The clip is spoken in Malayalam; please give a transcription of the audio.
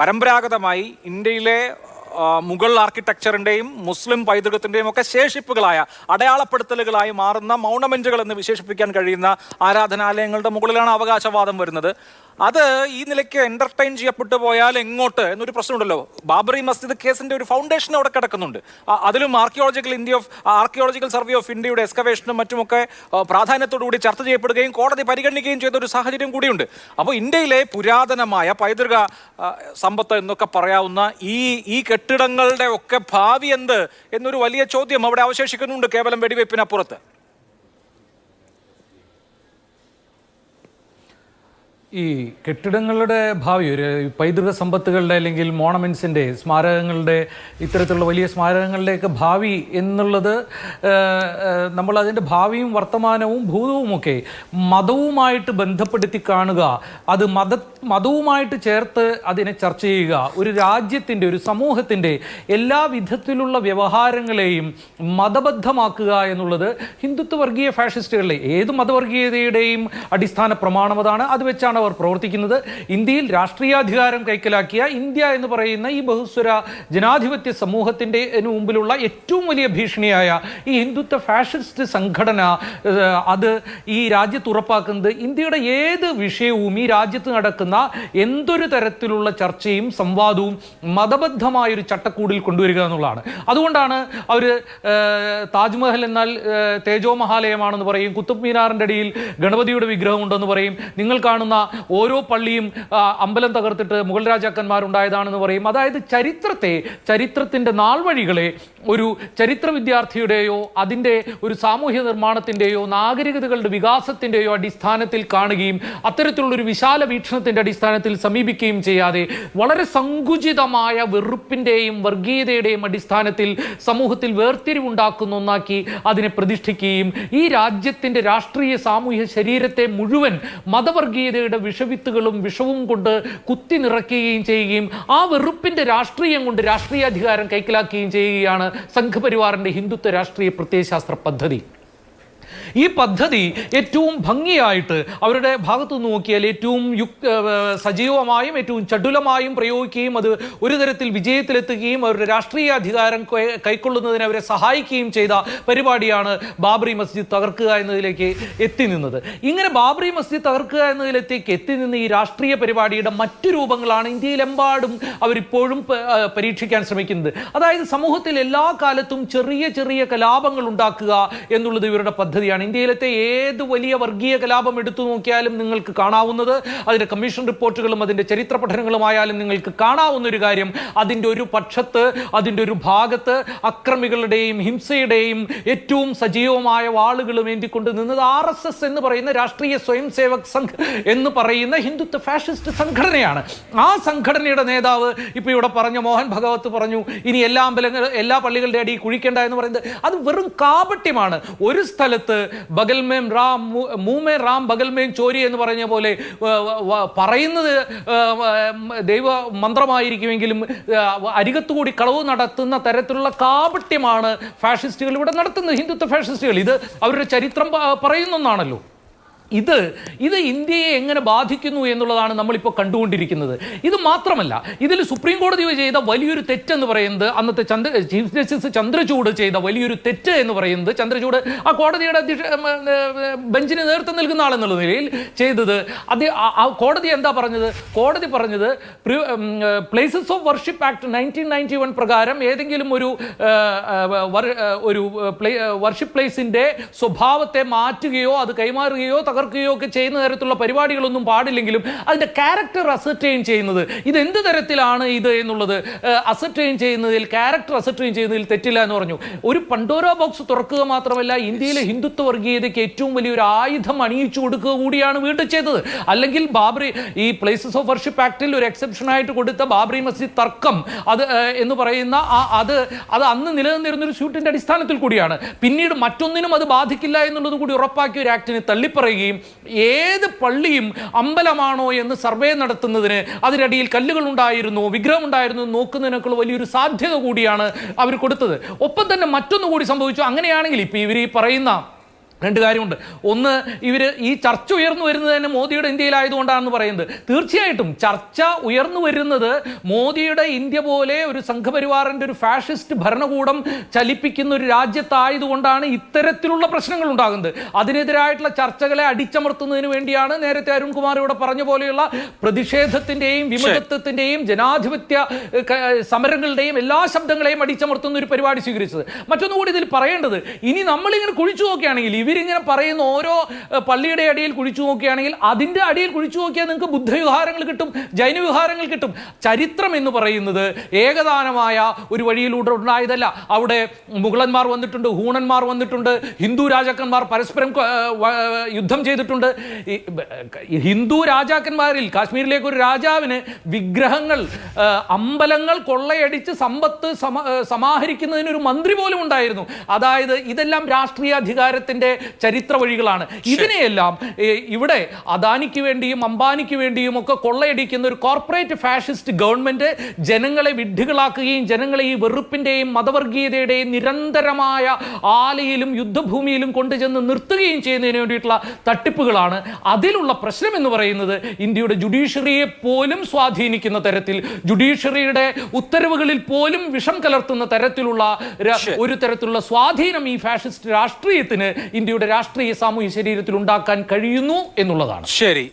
പരമ്പരാഗതമായി ഇന്ത്യയിലെ മുഗൾ ആർക്കിടെക്ചറിന്റെയും മുസ്ലിം പൈതൃകത്തിന്റെയും ഒക്കെ ശേഷിപ്പുകളായ അടയാളപ്പെടുത്തലുകളായി മാറുന്ന മൗണമെന്റുകൾ എന്ന് വിശേഷിപ്പിക്കാൻ കഴിയുന്ന ആരാധനാലയങ്ങളുടെ മുകളിലാണ് അവകാശവാദം വരുന്നത്. അത് ഈ നിലയ്ക്ക് എന്റർടൈൻ ചെയ്യപ്പെട്ടു പോയാൽ എങ്ങോട്ട് എന്നൊരു പ്രശ്നമുണ്ടല്ലോ. ബാബറി മസ്ജിദ് കേസിന്റെ ഒരു ഫൗണ്ടേഷൻ അവിടെ കിടക്കുന്നുണ്ട്. അതിലും archaeological India of archaeological survey of ഇന്ത്യയുടെ എക്സ്കവേഷനും മറ്റുമൊക്കെ പ്രാധാന്യത്തോടുകൂടി കൂടി ചർച്ച ചെയ്യപ്പെടുകയും കോടതി പരിഗണിക്കുകയും ചെയ്ത ഒരു സാഹചര്യം കൂടിയുണ്ട്. അപ്പോൾ ഇന്ത്യയിലെ പുരാതനമായ പൈതൃക സമ്പത്ത് എന്നൊക്കെ പറയാവുന്ന ഈ ഈ കെട്ടിടങ്ങളുടെ ഒക്കെ ഭാവി എന്ത് എന്നൊരു വലിയ ചോദ്യം അവിടെ അവശേഷിക്കുന്നുണ്ട് കേവലം വെടിവെപ്പിനപ്പുറത്ത് ഈ കെട്ടിടങ്ങളുടെ ഭാവി ഒരു പൈതൃക സമ്പത്തുകളുടെ അല്ലെങ്കിൽ മോണമെൻസിന്റെ സ്മാരകങ്ങളുടെ ഇത്തരത്തിലുള്ള വലിയ സ്മാരകങ്ങളുടെയൊക്കെ ഭാവി എന്നുള്ളത് നമ്മൾ അതിന്റെ ഭാവിയും വർത്തമാനവും ഭൂതവുമൊക്കെ മതവുമായിട്ട് ബന്ധപ്പെടുത്തി കാണുക അത് മത മതവുമായിട്ട് ചേർത്ത് അതിനെ ചർച്ച ചെയ്യുക ഒരു രാജ്യത്തിന്റെ ഒരു സമൂഹത്തിന്റെ എല്ലാ വിധത്തിലുള്ള വ്യവഹാരങ്ങളെയും മതബദ്ധമാക്കുക എന്നുള്ളത് ഹിന്ദുത്വ വർഗീയ ഫാഷിസ്റ്റുകളിലെ ഏത് മതവർഗീയതയുടെയും അടിസ്ഥാന പ്രമാണം അതാണ്. അത് വെച്ചാണ് അവർ പ്രവർത്തിക്കുന്നത്. ഇന്ത്യയിൽ രാഷ്ട്രീയാധികാരം കൈക്കലാക്കിയ ഇന്ത്യ എന്ന് പറയുന്ന ഈ ബഹുസ്വര ജനാധിപത്യ സമൂഹത്തിന്റെ മുമ്പിലുള്ള ഏറ്റവും വലിയ ഭീഷണിയായ ഈ ഹിന്ദുത്വ ഫാഷിസ്റ്റ് സംഘടന അത് ഈ രാജ്യത്ത് ഉറപ്പാക്കുന്നത് ഇന്ത്യയുടെ ഏത് വിഷയവും ഈ രാജ്യത്ത് നടക്കുന്ന എന്തൊരു തരത്തിലുള്ള ചർച്ചയും സംവാദവും മതബദ്ധമായ ഒരു ചട്ടക്കൂടിൽ കൊണ്ടുവരിക എന്നുള്ളതാണ്. അതുകൊണ്ടാണ് അവർ താജ്മഹൽ എന്നാൽ തേജോ മഹാലയമാണെന്ന് പറയും കുത്തുബ് മീനാറിന്റെ അടിയിൽ ഗണപതിയുടെ വിഗ്രഹം ഉണ്ടെന്ന് പറയും. നിങ്ങൾ കാണുന്ന ഓരോ പള്ളിയും അമ്പലം തകർത്തിട്ട് മുഗൾ രാജാക്കന്മാരുണ്ടായതാണെന്ന് പറയും. അതായത് ചരിത്രത്തെ ചരിത്രത്തിന്റെ നാൾവഴികളെ ഒരു ചരിത്ര വിദ്യാർത്ഥിയുടെയോ അതിന്റെ ഒരു സാമൂഹ്യ നിർമ്മാണത്തിന്റെയോ നാഗരികതകളുടെ വികാസത്തിന്റെയോ അടിസ്ഥാനത്തിൽ കാണുകയും അത്തരത്തിലുള്ളൊരു വിശാല വീക്ഷണത്തിന്റെ അടിസ്ഥാനത്തിൽ സമീപിക്കുകയും ചെയ്യാതെ വളരെ സങ്കുചിതമായ വെറുപ്പിന്റെയും വർഗീയതയുടെയും അടിസ്ഥാനത്തിൽ സമൂഹത്തിൽ വേർതിരിവുണ്ടാക്കുന്ന ഒന്നാക്കി അതിനെ പ്രതിഷ്ഠിക്കുകയും ഈ രാജ്യത്തിന്റെ രാഷ്ട്രീയ സാമൂഹ്യ ശരീരത്തെ മുഴുവൻ മതവർഗീയതയുടെ വിഷവിത്തുകളും വിഷവും കൊണ്ട് കുത്തി നിറയ്ക്കുകയും ചെയ്യുകയും ആ വെറുപ്പിന്റെ രാഷ്ട്രീയം കൊണ്ട് രാഷ്ട്രീയാധികാരം കൈക്കലാക്കുകയും ചെയ്യുകയാണ് സംഘപരിവാറിന്റെ ഹിന്ദുത്വ രാഷ്ട്രീയ പ്രത്യയശാസ്ത്ര പദ്ധതി. ഈ പദ്ധതി ഏറ്റവും ഭംഗിയായിട്ട് അവരുടെ ഭാഗത്തു നിന്ന് നോക്കിയാൽ ഏറ്റവും യുക് സജീവമായും ഏറ്റവും ചടുലമായും പ്രയോഗിക്കുകയും അത് ഒരു തരത്തിൽ വിജയത്തിലെത്തുകയും അവരുടെ രാഷ്ട്രീയ അധികാരം കൈക്കൊള്ളുന്നതിന് അവരെ സഹായിക്കുകയും ചെയ്ത പരിപാടിയാണ് ബാബറി മസ്ജിദ് തകർക്കുക എന്നതിലേക്ക് എത്തി നിന്നത്. ഇങ്ങനെ ബാബറി മസ്ജിദ് തകർക്കുക എന്നതിലേക്ക് എത്തി നിന്ന് ഈ രാഷ്ട്രീയ പരിപാടിയുടെ മറ്റു രൂപങ്ങളാണ് ഇന്ത്യയിലെമ്പാടും അവരിപ്പോഴും പരീക്ഷിക്കാൻ ശ്രമിക്കുന്നത്. അതായത് സമൂഹത്തിൽ എല്ലാ കാലത്തും ചെറിയ ചെറിയ കലാപങ്ങൾ ഉണ്ടാക്കുക എന്നുള്ളത് ഇവരുടെ പദ്ധതിയാണ്. ഇന്ത്യയിലത്തെ ഏത് വലിയ വർഗീയ കലാപം എടുത്തു നോക്കിയാലും നിങ്ങൾക്ക് കാണാവുന്നത് അതിന്റെ കമ്മീഷൻ റിപ്പോർട്ടുകളും അതിന്റെ ചരിത്ര പഠനങ്ങളുമായാലും നിങ്ങൾക്ക് കാണാവുന്ന ഒരു കാര്യം. അതിന്റെ ഒരു പക്ഷത്ത് അതിന്റെ ഒരു ഭാഗത്ത് അക്രമികളുടെയും ഹിംസയുടെയും ഏറ്റവും സജീവമായ വാളുകളും ഏന്തിക്കൊണ്ട് നിന്നത് ആർ എസ് എസ് എന്ന് പറയുന്ന രാഷ്ട്രീയ സ്വയം സേവക് സംഘ് എന്ന് പറയുന്ന ഹിന്ദുത്വ ഫാഷിസ്റ്റ് സംഘടനയാണ്. ആ സംഘടനയുടെ നേതാവ് ഇപ്പോൾ ഇവിടെ പറഞ്ഞ മോഹൻ ഭഗവത് പറഞ്ഞു ഇനി എല്ലാ അമ്പലങ്ങൾ എല്ലാ പള്ളികളുടെ അടി കുഴിക്കേണ്ട എന്ന് പറയുന്നത്. അത് വെറും കാപട്യമാണ്. ഒരു സ്ഥലത്ത് ബഗൽമേം റാം മൂമേ റാം ബഗൽമേം ചോരി എന്ന് പറഞ്ഞ പോലെ പറയുന്നത് ദൈവ മന്ത്രമായിരിക്കുമെങ്കിലും അരികത്തുകൂടി കളവ് നടത്തുന്ന തരത്തിലുള്ള കാപട്യമാണ് ഫാഷിസ്റ്റുകൾ ഇവിടെ നടത്തുന്നത്. ഹിന്ദുത്വ ഫാഷിസ്റ്റുകൾ. ഇത് അവരുടെ ചരിത്രം പ- പറയുന്ന ഒന്നാണല്ലോ. ഇത് ഇത് ഇന്ത്യയെ എങ്ങനെ ബാധിക്കുന്നു എന്നുള്ളതാണ് നമ്മളിപ്പോൾ കണ്ടുകൊണ്ടിരിക്കുന്നത്. ഇത് മാത്രമല്ല ഇതിൽ സുപ്രീം കോടതി ചെയ്ത വലിയൊരു തെറ്റെന്ന് പറയുന്നത് അന്നത്തെ ചന്ദ്ര ചീഫ് ജസ്റ്റിസ് ചന്ദ്രചൂട് ചെയ്ത വലിയൊരു തെറ്റ് എന്ന് പറയുന്നത് ചന്ദ്രചൂട് ആ കോടതിയുടെ അധ്യക്ഷ ബെഞ്ചിന് നേതൃത്വം നൽകുന്ന ആളെന്നുള്ള നിലയിൽ ചെയ്തത്. അത് ആ- കോടതി എന്താ പറഞ്ഞത്? കോടതി പറഞ്ഞത് places of worship act nineteen ninety one പ്രകാരം ഏതെങ്കിലും ഒരു ഒരു വർഷിപ്പ് പ്ലേസിന്റെ സ്വഭാവത്തെ മാറ്റുകയോ അത് കൈമാറുകയോ തകർക്കുകയോ ഒക്കെ ചെയ്യുന്ന തരത്തിലുള്ള പരിപാടികളൊന്നും പാടില്ലെങ്കിലും അതിന്റെ ക്യാരക്ടർ അസർട്ടെയിൻ ചെയ്യുന്നത് ഇത് എന്ത് തരത്തിലാണ് ഇത് എന്നുള്ളത് അസർട്ടെയിൻ ചെയ്യുന്നതിൽ ക്യാരക്ടർ അസർട്ടെയിൻ ചെയ്യുന്നതിൽ തെറ്റില്ല എന്ന് പറഞ്ഞു. ഒരു പണ്ടോര ബോക്സ് തുറക്കുക മാത്രമല്ല ഇന്ത്യയിലെ ഹിന്ദുത്വ വർഗീയതയ്ക്ക് ഏറ്റവും വലിയൊരു ആയുധം അണിയിച്ചു കൊടുക്കുക കൂടിയാണ് വീണ്ടും ചെയ്തത്. അല്ലെങ്കിൽ ബാബറി ഈ പ്ലേസസ് ഓഫ് വർഷിപ്പ് ആക്ടിൽ ഒരു എക്സെപ്ഷൻ ആയിട്ട് കൊടുത്ത ബാബറി മസ്ജിദ് തർക്കം. അത് എന്ന് പറയുന്ന ആ അത് അത് അന്ന് നിലനിന്നിരുന്ന ഒരു സ്യൂട്ടിന്റെ അടിസ്ഥാനത്തിൽ കൂടിയാണ്. പിന്നീട് മറ്റൊന്നിനും അത് ബാധിക്കില്ല എന്നുള്ളത് കൂടി ഉറപ്പാക്കിയ ഒരു ആക്ടിനെ തള്ളിപ്പറയുകയും ഏത് പള്ളിയും അമ്പലമാണോ എന്ന് സർവേ നടത്തുന്നതിന് അതിനടിയിൽ കല്ലുകൾ ഉണ്ടായിരുന്നു വിഗ്രഹം ഉണ്ടായിരുന്നു എന്ന് നോക്കുന്നതിനൊക്കെയുള്ള വലിയൊരു സാധ്യത കൂടിയാണ് അവർ കൊടുത്തത്. ഒപ്പം തന്നെ മറ്റൊന്നുകൂടി സംഭവിച്ചു. അങ്ങനെയാണെങ്കിൽ ഇപ്പോൾ ഇവർ ഈ പറയുന്ന രണ്ട് കാര്യമുണ്ട്. ഒന്ന് ഇവർ ഈ ചർച്ച ഉയർന്നു വരുന്നത് തന്നെ മോദിയുടെ ഇന്ത്യയിലായതുകൊണ്ടാണെന്ന് പറയുന്നത്. തീർച്ചയായിട്ടും ചർച്ച ഉയർന്നു വരുന്നത് മോദിയുടെ ഇന്ത്യ പോലെ ഒരു സംഘപരിവാറിന്റെ ഒരു ഫാഷിസ്റ്റ് ഭരണകൂടം ചലിപ്പിക്കുന്ന ഒരു രാജ്യത്തായതുകൊണ്ടാണ് ഇത്തരത്തിലുള്ള പ്രശ്നങ്ങൾ ഉണ്ടാകുന്നത് അതിനെതിരായിട്ടുള്ള ചർച്ചകളെ അടിച്ചമർത്തുന്നതിന് വേണ്ടിയാണ് നേരത്തെ അരുൺകുമാർ ഇവിടെ പറഞ്ഞ പോലെയുള്ള പ്രതിഷേധത്തിന്റെയും വിമതത്വത്തിന്റെയും ജനാധിപത്യ സമരങ്ങളുടെയും എല്ലാ ശബ്ദങ്ങളെയും അടിച്ചമർത്തുന്ന ഒരു പരിപാടി സ്വീകരിച്ചത്. മറ്റൊന്നുകൂടി ഇതിൽ പറയേണ്ടത് ഇനി നമ്മളിങ്ങനെ കുഴിച്ചു നോക്കുകയാണെങ്കിൽ ഇവരിങ്ങനെ പറയുന്ന ഓരോ പള്ളിയുടെ അടിയിൽ കുഴിച്ചു നോക്കുകയാണെങ്കിൽ അതിന്റെ അടിയിൽ കുഴിച്ചു നോക്കിയാൽ നിങ്ങൾക്ക് ബുദ്ധവിഹാരങ്ങൾ കിട്ടും ജൈന വിഹാരങ്ങൾ കിട്ടും. ചരിത്രം എന്ന് പറയുന്നത് ഏകദാനമായ ഒരു വഴിയിലൂടെ ഉണ്ടായതല്ല. അവിടെ മുഗളന്മാർ വന്നിട്ടുണ്ട് ഹൂണന്മാർ വന്നിട്ടുണ്ട് ഹിന്ദു രാജാക്കന്മാർ പരസ്പരം യുദ്ധം ചെയ്തിട്ടുണ്ട്. ഹിന്ദു രാജാക്കന്മാരിൽ കാശ്മീരിലേക്ക് ഒരു രാജാവിന് വിഗ്രഹങ്ങൾ അമ്പലങ്ങൾ കൊള്ളയടിച്ച് സമ്പത്ത് സമാഹരിക്കുന്നതിനൊരു മന്ത്രി പോലും ഉണ്ടായിരുന്നു. അതായത് ഇതെല്ലാം രാഷ്ട്രീയ അധികാരത്തിന്റെ ചരിത്ര വഴികളാണ് ഇതിനെയെല്ലാം ഇവിടെ അദാനിക്ക് വേണ്ടിയും അംബാനിക്ക് വേണ്ടിയും ഒക്കെ കൊള്ളയടിക്കുന്ന ഒരു കോർപ്പറേറ്റ് ഫാഷിസ്റ്റ് ഗവൺമെന്റ് ജനങ്ങളെ വിഡ്ഢികളാക്കുകയും ജനങ്ങളെ ഈ വെറുപ്പിന്റെയും മതവർഗീയതയുടെയും നിരന്തരമായ ആലയിലും യുദ്ധഭൂമിയിലും കൊണ്ടുചെന്ന് നിർത്തുകയും ചെയ്യുന്നതിന് വേണ്ടിയിട്ടുള്ള തട്ടിപ്പുകളാണ്. അതിലുള്ള പ്രശ്നം എന്ന് പറയുന്നത് ഇന്ത്യയുടെ ജുഡീഷ്യറിയെ പോലും സ്വാധീനിക്കുന്ന തരത്തിൽ ജുഡീഷ്യറിയുടെ ഉത്തരവുകളിൽ പോലും വിഷം കലർത്തുന്ന തരത്തിലുള്ള ഒരു തരത്തിലുള്ള സ്വാധീനം ഈ ഫാഷിസ്റ്റ് രാഷ്ട്രീയത്തിന് ഇന്ത്യയുടെ രാഷ്ട്രീയ സാമൂഹ്യ ശരീരത്തിൽ ഉണ്ടാക്കാൻ കഴിയുന്നു എന്നുള്ളതാണ്. ശരി.